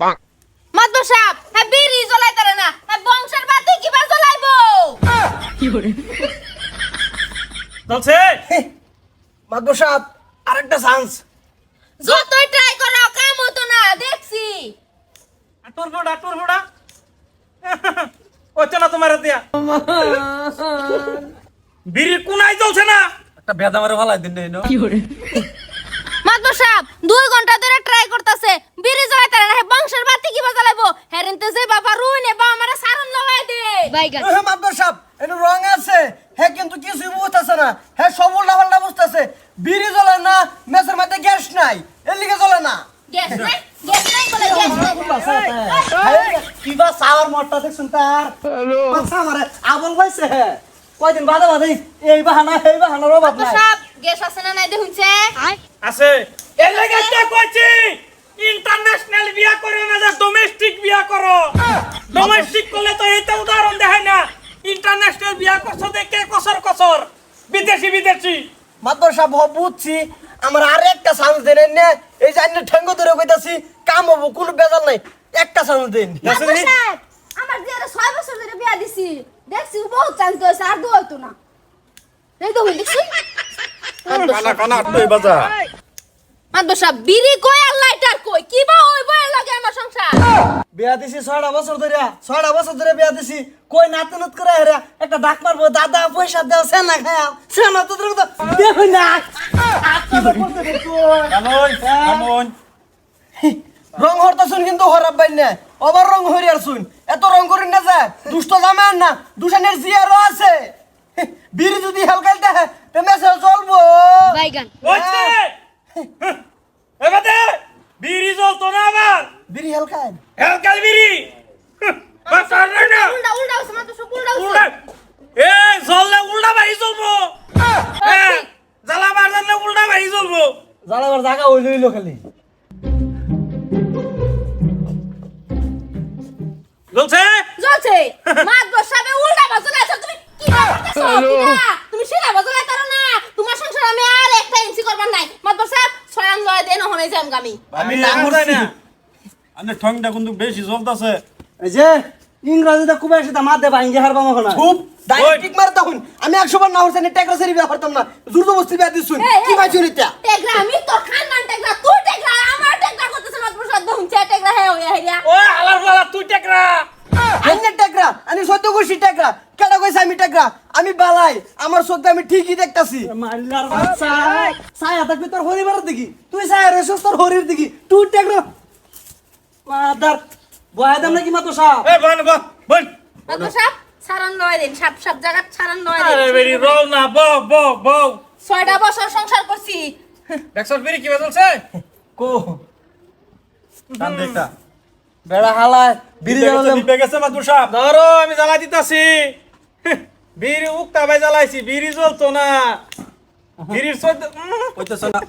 সাহেব হ্যাঁ বিড়ি জ্বলাই তারে না হ্যাঁ বংশের বাতি কিবা জ্বলাইবো? চলছে মাদবর সাহেব আরেকটা চান্স যতই ট্রাই করো কাম হতো না দেখছি। আটুর ফোড়া আটুর ফোড়া হচ্ছে না তোমার দিয়া। বিড়ির কোনাই চলছে না। একটা বেদা মারে ভালাই দিন নেই সাহেব দুই ঘণ্টা ধরে ট্রাই করতেছে বিড়ি জ্বলাই তারে না হ্যাঁ বংশের বাতি কিবা জ্বলাইবো হেরেনতে যে বাবা রুইনে বা আমারে সারন লগাই দে। সাহেব এটা রং আছে হ্যাঁ কিন্তু কিছুই বুঝতেছে না। হ্যাঁ সব উল্টা বুঝতেছে। বিড়ি জ্বলে না মেসের মধ্যে গ্যাস নাই এর লিগে জ্বলে না। গ্যাস নাই গ্যাস নাই বলে গ্যাস নাই। কিবা সাওয়ার মোটটা দেখছুন তার? আচ্ছা আমারে আবল পাইছে কয়দিন বাদে বাদে এই বাহানা এই বাহানার অভাব মাতবর নাই সাহেব গ্যাস আছে না নাই দেখুনছে? আছে। এর লাগে কইছি। ইন্টারন্যাশনাল বিয়া করছ দেখে কসর কসর। বিদেশি বিদেশি। মাদবর সাহেব বুঝছি আমার আর একটা চান্স দেন না এই যে আইনে ঠেঙ্গো ধরে কইতাছি কাম হব কোনো বেজাল নাই একটা চান্স দেন। আমার যে ছয় বছর ধরে বিয়া দিছি দেখছি বহুত চান্স দিয়েছে আর দু হতো না। এই তো হইলি কানা কানা আটই বাজা। মাতবর সাহেব বিড়ি কই বিয়া দিছি ছয়টা বছর ধরে ছয়টা বছর ধরে বিয়া দিছি। কই নাতে নত করে হেরা একটা ডাক মারবো দাদা পয়সা দাও সেনা খাও। সেনা তো তোর দেখো না। রং হরতা শুন কিন্তু হরাব বাইন না আবার রং হরিয়ার শুন এত রং করিন না যে দুষ্ট জামে আর না দুশানের জিয়ারও আছে। বীর যদি হেলকাল দেয় তো মেসেজ চলবো। বাইগান হচ্ছে এবারে বিড়ি জ্বলতো না বিড়ি হেলকাল হেলকাল বিড়ি? বাচ্চা না। উল্টা উল্টা হইছে সাহেব উল্টা উল্টা এ জ্বললে উল্টা জ্বলবো। হ্যাঁ জ্বালা মারলে উল্টা বাহি জ্বলবো। জ্বালাবার জায়গা হইল হইল খালি। জ্বলছে? জ্বলছে। মাতবর সাহেব উল্টা বাজলে আছে তুমি কি করতেছো না? তুমি সিধা বাজলে তার না। তোমার সংসার আমি আর একটা ইঞ্চি করবার নাই। মাতবর সাহেব ছয়ান লয় দেন হনে যাম গামি আমি। না। না করছি। আমি ঠংটা কিন্তু বেশি জ্বলতাছে। এই যে ইংরাজিতে খুব হারবা মখন খুব? ডাইরেক্ট মার তখন। আমি একশো বার না হরছে না টেকরা সেরি বিয়া করতাম না। জোর বিয়া দিছুন কি এটা টেগরা আমি তোর খানদান টেগরা তুই টেগরা আমার টেগরা করতেছ সাহেব হুমছে টেগরা হে হইয়া হইয়া ওই হালার ফালা তুই টেকরা আইনে টেকরা আমি সত্য কইছি টেকরা কেডা কইছে আমি টেকরা আমি বালাই আমার চোখে আমি ঠিকই দেখতাছি। মাল্লার বাচ্চা। সায়া থাকবি তোর হরিবার দেখি তুই সায়া রইছস তোর হরির দিকি। তুই টেকরা মাদার বয়া দাম নাকি মাতো সাপ এ বন বন বন মাতবর সাহেব সারান লয় দেন সব সব জায়গা সারান লয় আরে বেরি রোল না বউ বউ বউ ছয়টা বছর সংসার করছি। দেখছস বেরি কি কো? দেখটা বেড়া হালায় বিড়ি জ্বালালাম। দিবে গেছে মাতুর সাহেব ধরো আমি জ্বালা দিতাছি। বিড়ি উক্তা ভাই জ্বালাইছি বিড়ি জ্বলতো না। বিড়ির সদ্য কইতেছ না।